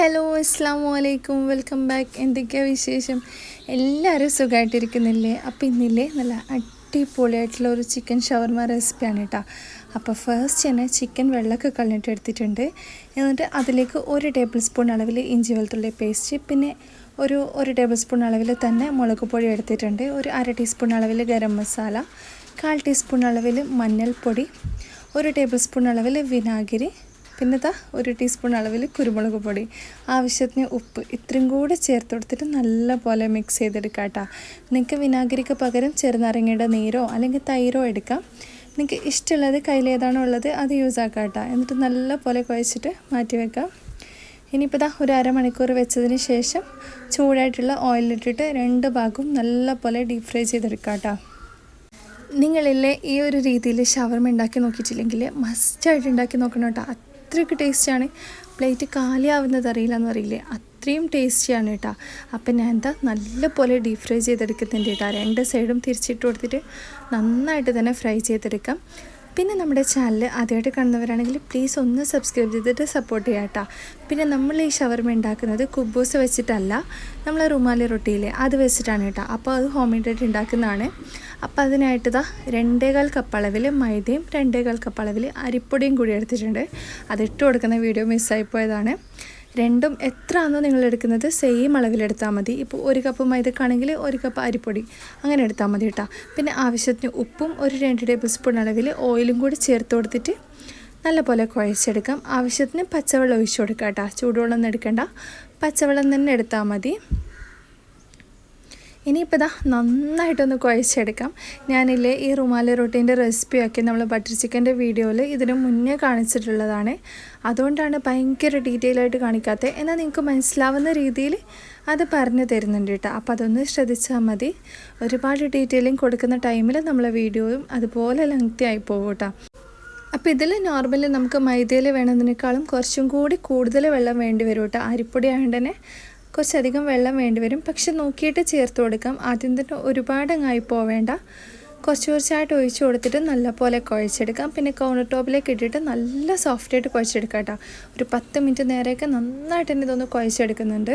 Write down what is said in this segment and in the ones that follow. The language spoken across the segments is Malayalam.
ഹലോ അസ്സാം വലൈക്കും വെൽക്കം ബാക്ക്. എന്തൊക്കെയാണ് വിശേഷം? എല്ലാവരും സുഖമായിട്ടിരിക്കുന്നില്ലേ അപ്പോൾ ഇന്നില്ലേ നല്ല അടിപൊളിയായിട്ടുള്ള ഒരു ചിക്കൻ ഷവർമ റെസിപ്പിയാണ് കേട്ടോ അപ്പോൾ ഫസ്റ്റ് തന്നെ ചിക്കൻ വെള്ളമൊക്കെ കളഞ്ഞിട്ട് എടുത്തിട്ടുണ്ട്. എന്നിട്ട് അതിലേക്ക് ഒരു ടേബിൾ സ്പൂൺ അളവിൽ ഇഞ്ചി വെളുത്തുള്ളി പേസ്റ്റ് പിന്നെ ഒരു ഒരു ടേബിൾ സ്പൂൺ അളവിൽ തന്നെ മുളക് പൊടി എടുത്തിട്ടുണ്ട്. ഒരു അര ടീസ്പൂൺ അളവിൽ ഗരം മസാല കാൽ ടീസ്പൂൺ അളവിൽ മഞ്ഞൾപ്പൊടി ഒരു ടേബിൾ സ്പൂൺ അളവിൽ വിനാഗിരി പിന്നെ താ ഒരു ടീസ്പൂൺ അളവിൽ കുരുമുളക് പൊടി. ആവശ്യത്തിന് ഉപ്പ്. ഇത്രയും കൂടെ ചേർത്ത് കൊടുത്തിട്ട് നല്ല പോലെ മിക്സ് ചെയ്തെടുക്കാം കേട്ടോ നിങ്ങൾക്ക് വിനാഗിരിക്ക് പകരം ചെറുനാരങ്ങയുടെ നീരോ അല്ലെങ്കിൽ തൈരോ എടുക്കാം. നിങ്ങൾക്ക് ഇഷ്ടമുള്ളത് കയ്യിൽ ഏതാണോ ഉള്ളത് അത് യൂസ് ആക്കാം കേട്ടോ എന്നിട്ട് നല്ല പോലെ കുഴച്ചിട്ട് മാറ്റി വെക്കാം. ഇനിയിപ്പോൾ ദാ ഒരു അരമണിക്കൂർ വെച്ചതിന് ശേഷം ചൂടായിട്ടുള്ള ഓയിലിട്ടിട്ട് രണ്ട് ഭാഗവും നല്ല പോലെ ഡീപ് ഫ്രൈ ചെയ്തെടുക്കാം കേട്ടോ നിങ്ങളില്ലേ ഈ ഒരു രീതിയിൽ ഷവർമ ഉണ്ടാക്കി നോക്കിയിട്ടില്ലെങ്കിൽ മസ്റ്റായിട്ട് ഉണ്ടാക്കി നോക്കണം കേട്ടോ അത്രയ്ക്ക് ടേസ്റ്റിയാണ്. പ്ലേറ്റ് കാലിയാവുന്നത് അറിയില്ല എന്ന് പറയില്ലേ? അത്രയും ടേസ്റ്റിയാണ് കേട്ടോ അപ്പം ഞാൻ എന്താ നല്ലപോലെ ഡീപ് ഫ്രൈ ചെയ്തെടുക്കുന്നുണ്ട് കേട്ടോ രണ്ട് സൈഡും തിരിച്ചിട്ട് കൊടുത്തിട്ട് നന്നായിട്ട് തന്നെ ഫ്രൈ ചെയ്തെടുക്കാം. പിന്നെ നമ്മുടെ ചാനൽ ആദ്യമായിട്ട് കാണുന്നവരാണെങ്കിൽ പ്ലീസ് ഒന്ന് സബ്സ്ക്രൈബ് ചെയ്തിട്ട് സപ്പോർട്ട് ചെയ്യാം കേട്ടോ പിന്നെ നമ്മൾ ഈ ഷവർമ ഉണ്ടാക്കുന്നത് കുബൂസ് വെച്ചിട്ടല്ല നമ്മൾ റുമാലി റൊട്ടിയിലെ അത് വെച്ചിട്ടാണ് കേട്ടോ അപ്പോൾ അത് ഹോം മെയ്ഡായിട്ട് ഉണ്ടാക്കുന്നതാണ്. അപ്പോൾ അതിനായിട്ട് ഇതാ രണ്ടേകാൽ കപ്പ് അളവിൽ മൈദയും രണ്ടേകാൽ കപ്പ് അളവിൽ അരിപ്പൊടിയും കൂടി എടുത്തിട്ടുണ്ട്. അത് ഇട്ട് കൊടുക്കുന്ന വീഡിയോ മിസ്സായി പോയതാണ്. രണ്ടും എത്ര ആണോ നിങ്ങൾ എടുക്കുന്നത് സെയിം അളവിലെടുത്താൽ മതി. ഇപ്പോൾ ഒരു കപ്പ് മൈദക്കാണെങ്കിൽ ഒരു കപ്പ് അരിപ്പൊടി അങ്ങനെ എടുത്താൽ മതി കേട്ടോ പിന്നെ ആവശ്യത്തിന് ഉപ്പും ഒരു രണ്ട് ടേബിൾ സ്പൂൺ അളവിൽ ഓയിലും കൂടി ചേർത്ത് കൊടുത്തിട്ട് നല്ലപോലെ കുഴച്ചെടുക്കാം. ആവശ്യത്തിന് പച്ചവെള്ളം ഒഴിച്ചു കൊടുക്കാം കേട്ടോ ചൂടുവെള്ളം ഒന്നും എടുക്കേണ്ട. പച്ചവെള്ളം തന്നെ എടുത്താൽ മതി. ഇനിയിപ്പോൾ ഇതാ നന്നായിട്ടൊന്ന് കുഴച്ചെടുക്കാം. ഞാനില്ലേ ഈ റുമാല റൊട്ടീന്റെ റെസിപ്പിയൊക്കെ നമ്മൾ ബട്ടർ ചിക്കന്റെ വീഡിയോയിൽ ഇതിന് മുന്നേ കാണിച്ചിട്ടുള്ളതാണ്. അതുകൊണ്ടാണ് ഭയങ്കര ഡീറ്റെയിൽ ആയിട്ട് കാണിക്കാത്തത് എന്നാൽ നിങ്ങൾക്ക് മനസ്സിലാവുന്ന രീതിയിൽ അത് പറഞ്ഞു തരുന്നുണ്ട് കേട്ടോ. അപ്പോൾ അതൊന്ന് ശ്രദ്ധിച്ചാൽ മതി. ഒരുപാട് ഡീറ്റെയിലിംഗ് കൊടുക്കുന്ന ടൈമിൽ നമ്മളെ വീഡിയോയും അതുപോലെ ലെങ്തി ആയി പോകും കേട്ടോ. അപ്പോൾ ഇതിൽ നോർമലി നമുക്ക് മൈദയിൽ വേണമെന്നതിനേക്കാളും കുറച്ചും കൂടി കൂടുതൽ വെള്ളം വേണ്ടി വരും കേട്ടോ. അരിപ്പൊടി ആയതുകൊണ്ട് തന്നെ കുറച്ചധികം വെള്ളം വേണ്ടിവരും പക്ഷെ നോക്കിയിട്ട് ചേർത്ത് കൊടുക്കാം. ആദ്യം തന്നെ ഒരുപാട് അങ്ങായി പോവേണ്ട. കുറച്ച് കുറച്ചായിട്ട് ഒഴിച്ച് കൊടുത്തിട്ട് നല്ലപോലെ കുഴച്ചെടുക്കാം. പിന്നെ കൗണ്ടർ ടോപ്പിലേക്ക് ഇട്ടിട്ട് നല്ല സോഫ്റ്റായിട്ട് കുഴച്ചെടുക്കാം കേട്ടോ. ഒരു പത്ത് മിനിറ്റ് നേരെയൊക്കെ നന്നായിട്ട് തന്നെ ഇതൊന്ന് കുഴച്ചെടുക്കുന്നുണ്ട്.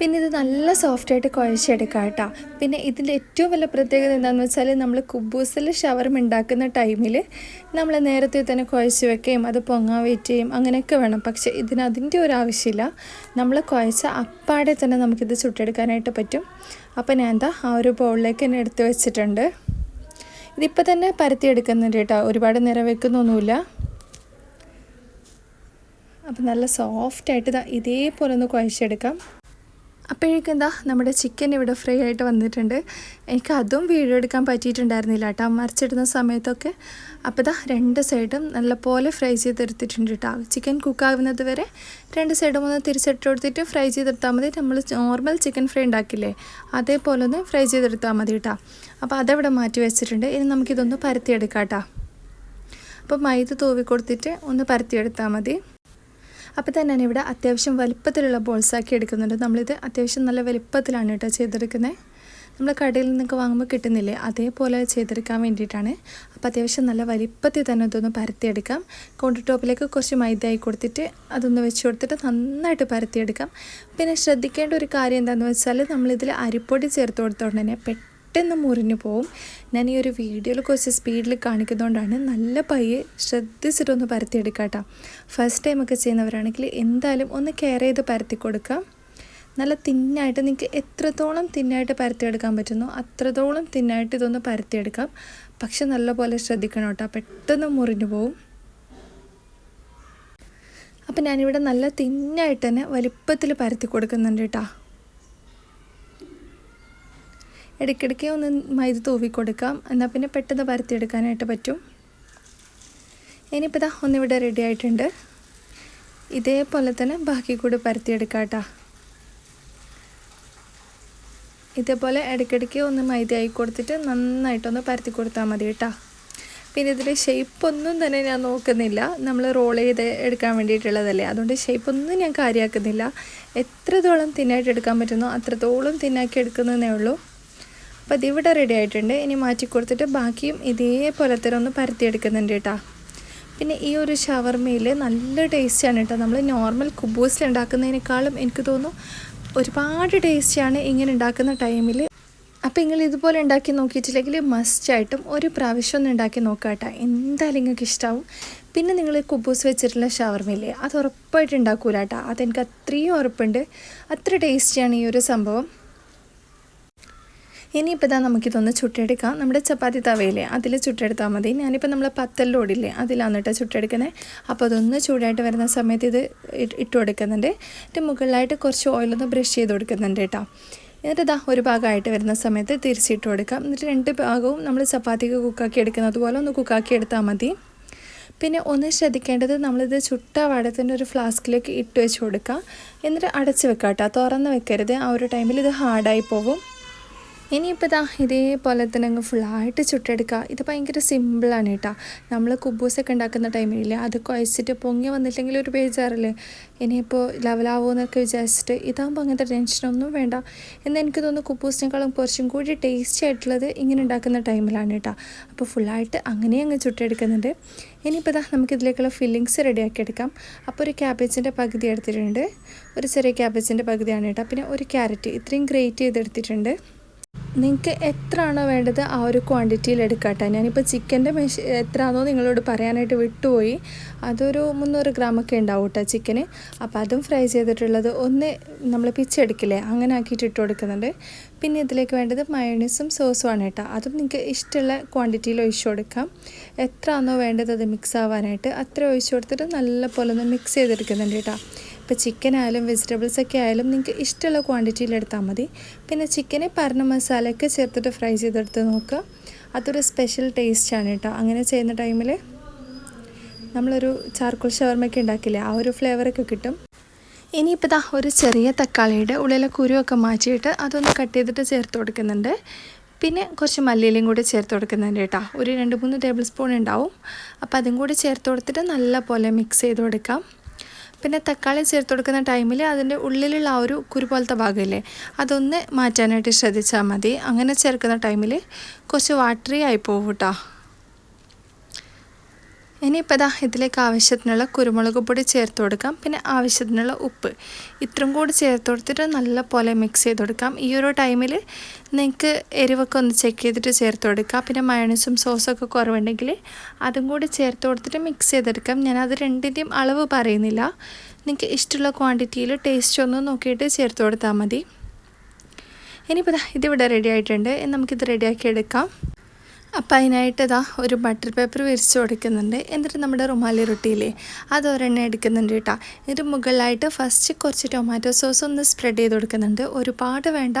പിന്നെ ഇത് നല്ല സോഫ്റ്റായിട്ട് കുഴച്ചെടുക്കാം കേട്ടോ. പിന്നെ ഇതിന്റെ ഏറ്റവും വലിയ പ്രത്യേകത എന്താണെന്ന് വെച്ചാൽ നമ്മൾ കുബൂസിൽ ഷവർമ ഉണ്ടാക്കുന്ന ടൈമിൽ നമ്മൾ നേരത്തെ തന്നെ കുഴച്ച് വെക്കുകയും അത് പൊങ്ങാൻ വെയിറ്റ് ചെയ്യും. അങ്ങനെയൊക്കെ വേണം. പക്ഷേ ഇതിന് അതിന്റെ ഒരു ആവശ്യമില്ല. നമ്മൾ കുഴച്ച അപ്പാടെ തന്നെ നമുക്കിത് ചുട്ടെടുക്കാനായിട്ട് പറ്റും. അപ്പോൾ ഞാൻ എന്താ ആ ഒരു ബൗളിലേക്ക് തന്നെ എടുത്ത് വെച്ചിട്ടുണ്ട്. ഇതിപ്പോൾ തന്നെ പരത്തിയെടുക്കുന്നുണ്ട് കേട്ടോ. ഒരുപാട് നേരം വെക്കുന്നൊന്നുമില്ല. അപ്പം നല്ല സോഫ്റ്റായിട്ട് ഇതാ ഇതേപോലെ ഒന്ന് കുഴച്ചെടുക്കാം. അപ്പോഴേക്കും എന്താ നമ്മുടെ ചിക്കൻ ഇവിടെ ഫ്രൈ ആയിട്ട് വന്നിട്ടുണ്ട്. എനിക്ക് അതും വീഡിയോ എടുക്കാൻ പറ്റിയിട്ടുണ്ടായിരുന്നില്ല കേട്ടോ മറിച്ചിടുന്ന സമയത്തൊക്കെ. അപ്പോൾ ഇതാ രണ്ട് സൈഡും നല്ലപോലെ ഫ്രൈ ചെയ്തെടുത്തിട്ടുണ്ട് കേട്ടോ. ചിക്കൻ കുക്കാവുന്നത് വരെ രണ്ട് സൈഡും ഒന്ന് തിരിച്ചിട്ട് കൊടുത്തിട്ട് ഫ്രൈ ചെയ്തെടുത്താൽ മതി. നമ്മൾ നോർമൽ ചിക്കൻ ഫ്രൈ ഉണ്ടാക്കില്ലേ അതേപോലെ ഒന്ന് ഫ്രൈ ചെയ്തെടുത്താൽ മതി കേട്ടോ. അപ്പോൾ അതവിടെ മാറ്റി വെച്ചിട്ടുണ്ട്. ഇനി നമുക്കിതൊന്ന് പരത്തിയെടുക്കാം കേട്ടോ. അപ്പോൾ മൈദ തൂവി കൊടുത്തിട്ട് ഒന്ന് പരത്തിയെടുത്താൽ മതി. അപ്പോൾ തന്നെ ഇവിടെ അത്യാവശ്യം വലിപ്പത്തിലുള്ള ബോൾസാക്കി എടുക്കുന്നുണ്ട്. നമ്മളിത് അത്യാവശ്യം നല്ല വലിപ്പത്തിലാണ് കേട്ടോ ചെയ്തെടുക്കുന്നത്. നമ്മൾ കടയിൽ നിന്നൊക്കെ വാങ്ങുമ്പോൾ കിട്ടുന്നില്ലേ? അതേപോലെ ചെയ്തെടുക്കാൻ വേണ്ടിയിട്ടാണ്. അപ്പോൾ അത്യാവശ്യം നല്ല വലിപ്പത്തിൽ തന്നെ ഇതൊന്ന് പരത്തിയെടുക്കാം. കൗണ്ടർ ടോപ്പിലേക്ക് കുറച്ച് മൈദ കൊടുത്തിട്ട് അതൊന്ന് വെച്ച് കൊടുത്തിട്ട് നന്നായിട്ട് പരത്തിയെടുക്കാം. പിന്നെ ശ്രദ്ധിക്കേണ്ട ഒരു കാര്യം എന്താണെന്ന് വെച്ചാൽ നമ്മളിതിൽ അരിപ്പൊടി ചേർത്ത് കൊടുത്തോണ്ട് തന്നെ മുറിഞ്ഞു പോവും. ഞാൻ ഈ ഒരു വീഡിയോയിൽ കുറച്ച് സ്പീഡിൽ കാണിക്കുന്നതുകൊണ്ടാണ് നല്ല പയ്യെ ശ്രദ്ധിച്ചിട്ടൊന്ന് പരത്തിയെടുക്കാം കേട്ടോ ഫസ്റ്റ് ടൈമൊക്കെ ചെയ്യുന്നവരാണെങ്കിൽ എന്തായാലും ഒന്ന് കെയർ ചെയ്ത് പരത്തി കൊടുക്കാം. നല്ല തിന്നായിട്ട് നിങ്ങൾക്ക് എത്രത്തോളം തിന്നായിട്ട് പരത്തിയെടുക്കാൻ പറ്റുന്നു അത്രത്തോളം തിന്നായിട്ട് ഇതൊന്ന് പരത്തിയെടുക്കാം. പക്ഷെ നല്ലപോലെ ശ്രദ്ധിക്കണം കേട്ടോ പെട്ടെന്ന് മുറിഞ്ഞു പോവും. അപ്പം ഞാനിവിടെ നല്ല തിന്നായിട്ട് തന്നെ വലിപ്പത്തിൽ പരത്തി കൊടുക്കുന്നുണ്ട് കേട്ടോ. ഇടയ്ക്കിടയ്ക്ക് ഒന്ന് മൈദ തൂവി കൊടുക്കാം. എന്നാൽ പിന്നെ പെട്ടെന്ന് പരത്തിയെടുക്കാനായിട്ട് പറ്റും. ഇനിയിപ്പോൾ ഇതാ ഒന്നിവിടെ റെഡി ആയിട്ടുണ്ട്. ഇതേപോലെ തന്നെ ബാക്കി കൂടി പരത്തിയെടുക്കാം കേട്ടോ ഇതേപോലെ ഇടയ്ക്കിടയ്ക്ക് ഒന്ന് മൈദ ആയി കൊടുത്തിട്ട് നന്നായിട്ടൊന്ന് പരത്തി കൊടുത്താൽ മതി കേട്ടോ. പിന്നെ ഇതിന്റെ ഷേപ്പ് ഒന്നും തന്നെ ഞാൻ നോക്കുന്നില്ല. നമ്മൾ റോൾ ചെയ്ത് എടുക്കാൻ വേണ്ടിയിട്ടുള്ളതല്ലേ. അതുകൊണ്ട് ഷേപ്പ് ഒന്നും ഞാൻ കാര്യമാക്കുന്നില്ല എത്രത്തോളം തിന്നായിട്ട് എടുക്കാൻ പറ്റുന്നോ അത്രത്തോളം തിന്നാക്കി എടുക്കുന്നതേ ഉള്ളൂ. അപ്പോൾ ഇതിവിടെ റെഡി ആയിട്ടുണ്ട്. ഇനി മാറ്റി കൊടുത്തിട്ട് ബാക്കിയും ഇതേപോലെ തന്നെ ഒന്ന് പരത്തിയെടുക്കുന്നുണ്ട് കേട്ടോ. പിന്നെ ഈ ഒരു ഷവർമയിൽ നല്ല ടേസ്റ്റാണ് കേട്ടോ. നമ്മൾ നോർമൽ കുബൂസിൽ ഉണ്ടാക്കുന്നതിനേക്കാളും എനിക്ക് തോന്നുന്നു ഒരുപാട് ടേസ്റ്റാണ് ഇങ്ങനെ ഉണ്ടാക്കുന്ന ടൈമിൽ അപ്പോൾ നിങ്ങൾ ഇതുപോലെ ഉണ്ടാക്കി നോക്കിയിട്ടില്ലെങ്കിൽ മസ്റ്റായിട്ടും ഒരു പ്രാവശ്യം ഒന്ന് ഉണ്ടാക്കി നോക്കുക കേട്ടോ. എന്തായാലും നിങ്ങൾക്ക് ഇഷ്ടമാവും പിന്നെ നിങ്ങൾ കുബൂസ് വെച്ചിട്ടുള്ള ഷവർമയില്ലേ അത് ഉറപ്പായിട്ട് ഉണ്ടാക്കൂല കേട്ടോ. അതെനിക്ക് അത്രയും ഉറപ്പുണ്ട്. അത്ര ടേസ്റ്റിയാണ് ഈ ഒരു സംഭവം. ഇനിയിപ്പോൾ ഇതാ നമുക്കിതൊന്ന് ചുട്ടെടുക്കാം. നമ്മുടെ ചപ്പാത്തി തവയില്ലേ അതിൽ ചുട്ടെടുത്താൽ മതി. ഞാനിപ്പോൾ നമ്മൾ പത്തല്ലോടില്ലേ അതിലാണ് കേട്ടോ ചുട്ടെടുക്കുന്നത് അപ്പോൾ അതൊന്ന് ചൂടായിട്ട് വരുന്ന സമയത്ത് ഇത് ഇട്ട് കൊടുക്കുന്നുണ്ട്. എന്നിട്ട് മുകളിലായിട്ട് കുറച്ച് ഓയിലൊന്ന് ബ്രഷ് ചെയ്ത് കൊടുക്കുന്നുണ്ട് കേട്ടോ. എന്നിട്ട് ഇതാ ഒരു ഭാഗമായിട്ട് വരുന്ന സമയത്ത് തിരിച്ചിട്ട് കൊടുക്കാം. എന്നിട്ട് രണ്ട് ഭാഗവും നമ്മൾ ചപ്പാത്തിക്ക് കുക്കാക്കി എടുക്കുന്നത് പോലെ ഒന്ന് കുക്കാക്കി എടുത്താൽ മതി. പിന്നെ ഒന്ന് ശ്രദ്ധിക്കേണ്ടത് നമ്മളിത് ചുട്ട വടത്തിന്റെ ഒരു ഫ്ലാസ്കിലേക്ക് ഇട്ട് വെച്ച് കൊടുക്കുക എന്നിട്ട് അടച്ച് വെക്കാം കേട്ടോ തുറന്ന് വെക്കരുത്. ആ ഒരു ടൈമിൽ ഇത് ഹാർഡായി പോകും ഇനിയിപ്പോൾ ഇതാ ഇതേപോലെ തന്നെ അങ്ങ് ഫുള്ളായിട്ട് ചുട്ടെടുക്കുക ഇത് ഭയങ്കര സിമ്പിളാണ് കേട്ടോ. നമ്മൾ കുബൂസൊക്കെ ഉണ്ടാക്കുന്ന ടൈമിൽ അത് കുഴച്ചിട്ട് പൊങ്ങി വന്നില്ലെങ്കിൽ ഒരു പേജാറില്ലേ ഇനിയിപ്പോൾ ലെവലാവോ എന്നൊക്കെ വിചാരിച്ചിട്ട് ഇതാകുമ്പോൾ അങ്ങനത്തെ ടെൻഷനൊന്നും വേണ്ട. എന്ന് എനിക്ക് തോന്നുന്നു കുബൂസിനേക്കാളും കുറച്ചും കൂടി ടേസ്റ്റി ആയിട്ടുള്ളത് ഇങ്ങനെ ഉണ്ടാക്കുന്ന ടൈമിലാണ് കേട്ടോ. അപ്പോൾ ഫുള്ളായിട്ട് അങ്ങനെ അങ്ങ് ചുട്ടെടുക്കുന്നുണ്ട്. ഇനിയിപ്പോൾ ഇതാ നമുക്കിതിലേക്കുള്ള ഫില്ലിങ്സ് റെഡിയാക്കി എടുക്കാം. അപ്പോൾ ഒരു ക്യാബേജിന്റെ പകുതി എടുത്തിട്ടുണ്ട്. ഒരു ചെറിയ ക്യാബേജിന്റെ പകുതിയാണ് കേട്ടോ. പിന്നെ ഒരു ക്യാരറ്റ് ഇത്രയും ഗ്രേറ്റ് ചെയ്തെടുത്തിട്ടുണ്ട്. നിങ്ങൾക്ക് എത്രയാണോ വേണ്ടത് ആ ഒരു ക്വാണ്ടിറ്റിയിൽ എടുക്കാട്ടെ? ഞാനിപ്പോൾ ചിക്കന്റെ മെഷ് എത്രയാണോ നിങ്ങളോട് പറയാനായിട്ട് വിട്ടുപോയി. അതൊരു മുന്നൂറ് ഗ്രാമൊക്കെ ഉണ്ടാവും കേട്ടോ ചിക്കന് അപ്പോൾ അതും ഫ്രൈ ചെയ്തിട്ടുള്ളത് ഒന്ന് നമ്മൾ പിച്ചെടുക്കില്ലേ? അങ്ങനെ ആക്കിയിട്ട് ഇട്ട് കൊടുക്കുന്നുണ്ട്. പിന്നെ ഇതിലേക്ക് വേണ്ടത് മയോണീസും സോസുമാണ് കേട്ടോ. അതും നിങ്ങൾക്ക് ഇഷ്ടമുള്ള ക്വാണ്ടിറ്റിയിൽ ഒഴിച്ചു കൊടുക്കാം. എത്രയാണോ വേണ്ടത് അത് മിക്സ് ആവാനായിട്ട്. അത്ര ഒഴിച്ചു കൊടുത്തിട്ട് നല്ല പോലെ ഒന്ന് മിക്സ് ചെയ്തെടുക്കുന്നുണ്ട് കേട്ടോ. ഇപ്പോൾ ചിക്കൻ ആയാലും വെജിറ്റബിൾസ് ഒക്കെ ആയാലും നിങ്ങൾക്ക് ഇഷ്ടമുള്ള ക്വാണ്ടിറ്റിയിൽ എടുത്താൽ മതി. പിന്നെ ചിക്കനെ പറഞ്ഞ മസാലയൊക്കെ ചേർത്തിട്ട് ഫ്രൈ ചെയ്തെടുത്ത് നോക്കുക. അതൊരു സ്പെഷ്യൽ ടേസ്റ്റാണ് കേട്ടോ. അങ്ങനെ ചെയ്യുന്ന ടൈമിൽ നമ്മളൊരു ചാർക്കോൾ ഷവർമയൊക്കെ ഉണ്ടാക്കില്ലേ ആ ഒരു ഫ്ലേവറൊക്കെ കിട്ടും. ഇനിയിപ്പോൾ ദാ ഒരു ചെറിയ തക്കാളിയുടെ ഉള്ളിലെ കുരുവൊക്കെ മാറ്റിയിട്ട് അതൊന്ന് കട്ട് ചെയ്തിട്ട് ചേർത്ത് കൊടുക്കുന്നുണ്ട്. പിന്നെ കുറച്ച് മല്ലിയിലും കൂടി ചേർത്ത് കൊടുക്കുന്നുണ്ട് കേട്ടോ. ഒരു രണ്ട് മൂന്ന് ടേബിൾ സ്പൂൺ ഉണ്ടാവും. അപ്പോൾ അതും കൂടി ചേർത്ത് കൊടുത്തിട്ട് നല്ല പോലെ മിക്സ് ചെയ്ത് കൊടുക്കാം. പിന്നെ തക്കാളി ചേർത്ത് കൊടുക്കുന്ന ടൈമിൽ അതിന്റെ ഉള്ളിലുള്ള ആ ഒരു കുരു പോലത്തെ ഭാഗമില്ലേ അതൊന്ന് മാറ്റാനായിട്ട് ശ്രദ്ധിച്ചാൽ മതി. അങ്ങനെ ചേർക്കുന്ന ടൈമിൽ കുറച്ച് വാട്ടറി ആയി പോകും കേട്ടോ ഇനിയിപ്പോൾ ഇതാ ഇതിലേക്ക് ആവശ്യത്തിനുള്ള കുരുമുളക് പൊടി ചേർത്ത് കൊടുക്കാം. പിന്നെ ആവശ്യത്തിനുള്ള ഉപ്പ്. ഇത്രയും കൂടി ചേർത്ത് കൊടുത്തിട്ട് നല്ല പോലെ മിക്സ് ചെയ്ത് കൊടുക്കാം. ഈ ഒരു ടൈമിൽ നിങ്ങൾക്ക് എരിവൊക്കെ ഒന്ന് ചെക്ക് ചെയ്തിട്ട് ചേർത്ത് കൊടുക്കാം. പിന്നെ മയണസും സോസൊക്കെ കുറവുണ്ടെങ്കിൽ അതും കൂടി ചേർത്ത് കൊടുത്തിട്ട് മിക്സ് ചെയ്തെടുക്കാം. അത് രണ്ടിന്റെയും അളവ് പറയുന്നില്ല. നിങ്ങൾക്ക് ഇഷ്ടമുള്ള ക്വാണ്ടിറ്റിയിൽ ടേസ്റ്റ് ഒന്ന് നോക്കിയിട്ട് ചേർത്ത് കൊടുത്താൽ മതി. ഇനിയിപ്പോൾ ഇതാ ഇതിവിടെ റെഡി ആയിട്ടുണ്ട്. നമുക്കിത് റെഡിയാക്കി എടുക്കാം. അപ്പം അതിനായിട്ട് ഇതാ ഒരു ബട്ടർ പേപ്പർ വിരിച്ച് കൊടുക്കുന്നുണ്ട്. എന്നിട്ട് നമ്മുടെ റുമാലി റൊട്ടിയില്ലേ അത് ഒരെണ്ണം എടുക്കുന്നുണ്ട് കേട്ടോ ഇതിന് മുകളിലായിട്ട് ഫസ്റ്റ് കുറച്ച് ടൊമാറ്റോ സോസ് ഒന്ന് സ്പ്രെഡ് ചെയ്ത് കൊടുക്കുന്നുണ്ട്. ഒരുപാട് വേണ്ട.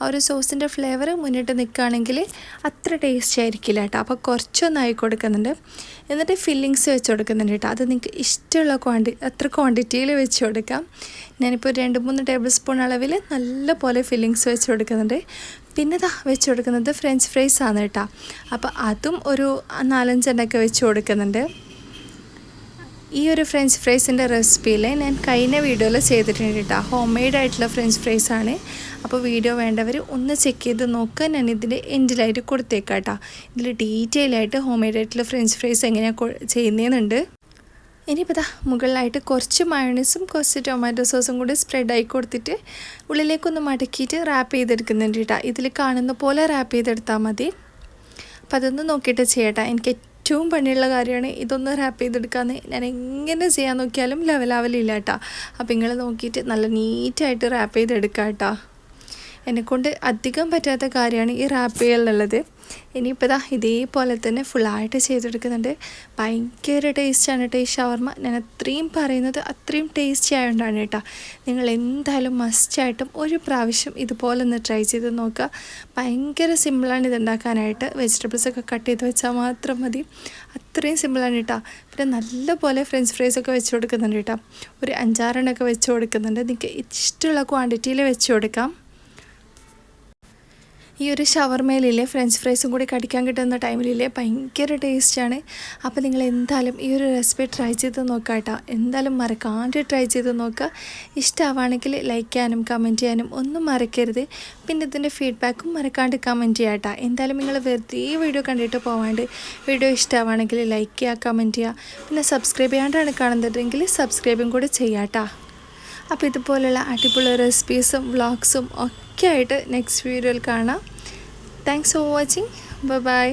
ആ ഒരു സോസിന്റെ ഫ്ലേവർ മുന്നിട്ട് നിൽക്കുകയാണെങ്കിൽ അത്ര ടേസ്റ്റ് ആയിരിക്കില്ല കേട്ടോ അപ്പോൾ കുറച്ചൊന്ന് ആയി കൊടുക്കുന്നുണ്ട്. എന്നിട്ട് ഫില്ലിങ്സ് വെച്ച് കൊടുക്കുന്നുണ്ട് കേട്ടോ അത് നിങ്ങൾക്ക് ഇഷ്ടമുള്ള ക്വാണ്ടി അത്ര ക്വാണ്ടിറ്റിയിൽ വെച്ച് കൊടുക്കാം. ഞാനിപ്പോൾ രണ്ട് മൂന്ന് ടേബിൾ സ്പൂൺ അളവിൽ നല്ല പോലെ ഫില്ലിങ്സ് വെച്ച് കൊടുക്കുന്നുണ്ട്. പിന്നെ ഇതാ വെച്ച് കൊടുക്കുന്നത് ഫ്രഞ്ച് ഫ്രൈസ് ആണ് കേട്ടോ. അപ്പോൾ അതും ഒരു നാലഞ്ചെണ്ണൊക്കെ വെച്ച് കൊടുക്കുന്നുണ്ട് ഈ ഒരു ഫ്രഞ്ച് ഫ്രൈസിന്റെ റെസിപ്പിയിൽ ഞാൻ കഴിഞ്ഞ വീഡിയോയിൽ ചെയ്തിട്ടുണ്ട് കേട്ടോ. ഹോം മെയ്ഡ് ആയിട്ടുള്ള ഫ്രഞ്ച് ഫ്രൈസ് ആണ്. അപ്പോൾ വീഡിയോ വേണ്ടവർ ഒന്ന് ചെക്ക് ചെയ്ത് നോക്കുക ഞാൻ ഇതിന്റെ എൻഡിലായിട്ട് കൊടുത്തേക്കാം കേട്ടോ. ഇതിൽ ഡീറ്റെയിൽ ആയിട്ട് ഹോം മെയ്ഡ് ആയിട്ടുള്ള ഫ്രഞ്ച് ഫ്രൈസ് എങ്ങനെയാണ് ചെയ്യുന്നതെന്നുണ്ട് ഇനിയിപ്പോൾ ഇതാ മുകളിലായിട്ട് കുറച്ച് മയോണീസും കുറച്ച് ടൊമാറ്റോ സോസും കൂടി സ്പ്രെഡ് ആയി കൊടുത്തിട്ട് ഉള്ളിലേക്കൊന്ന് മടക്കിയിട്ട് റാപ്പ് ചെയ്തെടുക്കുന്നുണ്ട് കേട്ടോ ഇതിൽ കാണുന്ന പോലെ റാപ്പ് ചെയ്തെടുത്താൽ മതി. അപ്പോൾ അതൊന്ന് നോക്കിയിട്ട് ചെയ്യട്ടെ. എനിക്ക് ഏറ്റവും പണിയുള്ള കാര്യമാണ് ഇതൊന്ന് റാപ്പ് ചെയ്തെടുക്കാമെന്ന് ഞാൻ എങ്ങനെ ചെയ്യാൻ നോക്കിയാലും ലെവലാവലില്ല കേട്ടോ അപ്പോൾ നിങ്ങൾ നോക്കിയിട്ട് നല്ല നീറ്റായിട്ട് റാപ്പ് ചെയ്തെടുക്കാം കേട്ടോ എന്നെക്കൊണ്ട് അധികം പറ്റാത്ത കാര്യമാണ് ഈ റാപ്പ് ചെയ്യലുള്ളത്. ഇനിയിപ്പോൾ ഇതാ ഇതേപോലെ തന്നെ ഫുള്ളായിട്ട് ചെയ്തെടുക്കുന്നുണ്ട്. ഭയങ്കര ടേസ്റ്റാണ് കേട്ടോ ഈ ഷവർമ ഞാൻ അത്രയും പറയുന്നത് അത്രയും ടേസ്റ്റി ആയതുകൊണ്ടാണ് കേട്ടോ നിങ്ങൾ എന്തായാലും മസ്റ്റായിട്ടും ഒരു പ്രാവശ്യം ഇതുപോലെ ഒന്ന് ട്രൈ ചെയ്ത് നോക്കുക. ഭയങ്കര സിമ്പിളാണ് ഇത് ഉണ്ടാക്കാനായിട്ട് വെജിറ്റബിൾസൊക്കെ കട്ട് ചെയ്ത് വെച്ചാൽ മാത്രം മതി. അത്രയും സിമ്പിളാണ് കേട്ടോ പിന്നെ നല്ലപോലെ ഫ്രഞ്ച് ഫ്രൈസൊക്കെ വെച്ച് കൊടുക്കുന്നുണ്ട് കേട്ടോ ഒരു അഞ്ചാറെണ്ണമൊക്കെ വെച്ച് കൊടുക്കുന്നുണ്ട്. നിങ്ങൾക്ക് ഇഷ്ടമുള്ള ക്വാണ്ടിറ്റിയിൽ വെച്ച് കൊടുക്കാം. ഈ ഒരു ഷവർമയിലില്ലേ ഫ്രഞ്ച് ഫ്രൈസും കൂടി കടിക്കാൻ കിട്ടുന്ന ടൈമിലില്ലേ ഭയങ്കര ടേസ്റ്റാണ് അപ്പോൾ നിങ്ങൾ എന്തായാലും ഈ ഒരു റെസിപ്പി ട്രൈ ചെയ്ത് നോക്കുക കേട്ടോ. എന്തായാലും മറക്കാണ്ട് ട്രൈ ചെയ്ത് നോക്കുക ഇഷ്ടമാണെങ്കിൽ ലൈക്ക് ചെയ്യാനും കമന്റ് ചെയ്യാനും ഒന്നും മറക്കരുത്. പിന്നെ ഇതിന്റെ ഫീഡ്ബാക്കും മറക്കാണ്ട് കമന്റ് ചെയ്യാം കേട്ടോ. എന്തായാലും നിങ്ങൾ വെറുതെ വീഡിയോ കണ്ടിട്ട് പോവാണ്ട് വീഡിയോ ഇഷ്ടമാണെങ്കിൽ ലൈക്ക് ചെയ്യുക കമന്റ് ചെയ്യുക പിന്നെ സബ്സ്ക്രൈബ് ചെയ്യാണ്ടാണ് കാണുന്നതെങ്കിൽ സബ്സ്ക്രൈബും കൂടി ചെയ്യാം കേട്ടോ. അപ്പോൾ ഇതുപോലെയുള്ള അടിപൊളി റെസിപ്പീസും വ്ളോഗ്സും ഒക്കെ ആയിട്ട് നെക്സ്റ്റ് വീഡിയോയിൽ കാണാം. Thanks for watching bye